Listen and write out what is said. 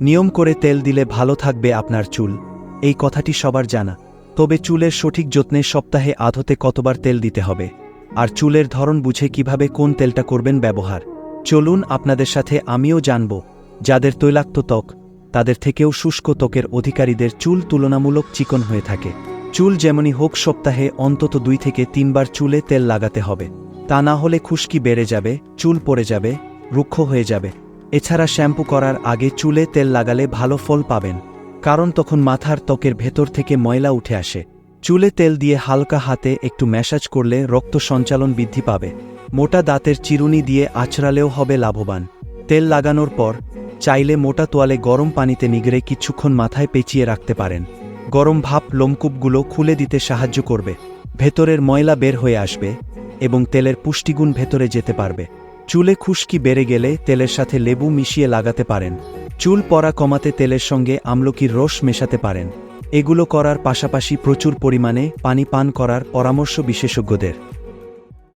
নিয়ম করে তেল দিলে ভালো থাকবে আপনার চুল। এই কথাটি সবার জানা। তবে চুলের সঠিক যত্নে সপ্তাহে আধতে কতবার তেল দিতে হবে? আর চুলের ধরন বুঝে কীভাবে কোন তেলটা করবেন ব্যবহার? চলুন আপনাদের সাথে আমিও জানব, যাদের তৈলাক্ত ত্বক, তাদের থেকেও শুষ্ক ত্বকের অধিকারীদের চুল তুলনামূলক চিকন হয়ে থাকে। চুল যেমনই হোক সপ্তাহে অন্তত দুই থেকে তিনবার চুলে তেল লাগাতে হবে। তা না হলে খুশকি বেড়ে যাবে, চুল পড়ে যাবে, রুক্ষ হয়ে যাবে। এছাড়া শ্যাম্পু করার আগে চুলে তেল লাগালে ভালো ফল পাবেন, কারণ তখন মাথার ত্বকের ভেতর থেকে ময়লা উঠে আসে। চুলে তেল দিয়ে হালকা হাতে একটু ম্যাসাজ করলে রক্ত সঞ্চালন বৃদ্ধি পাবে। মোটা দাঁতের চিরুনি দিয়ে আছড়ালেও হবে লাভবান। তেল লাগানোর পর চাইলে মোটা তোয়ালে গরম পানিতে নিগড়ে কিছুক্ষণ মাথায় পেঁচিয়ে রাখতে পারেন। গরম ভাপ লোমকূপগুলো খুলে দিতে সাহায্য করবে। ভেতরের ময়লা বের হয়ে আসবে এবং তেলের পুষ্টিগুণ ভেতরে যেতে পারবে। চুলে খুশকি বেড়ে গেলে তেলের সাথে লেবু মিশিয়ে লাগাতে পারেন। চুল পড়া কমাতে তেলের সঙ্গে আমলকির রস মেশাতে পারেন। এগুলো করার পাশাপাশি প্রচুর পরিমাণে পানি পান করার পরামর্শ বিশেষজ্ঞদের।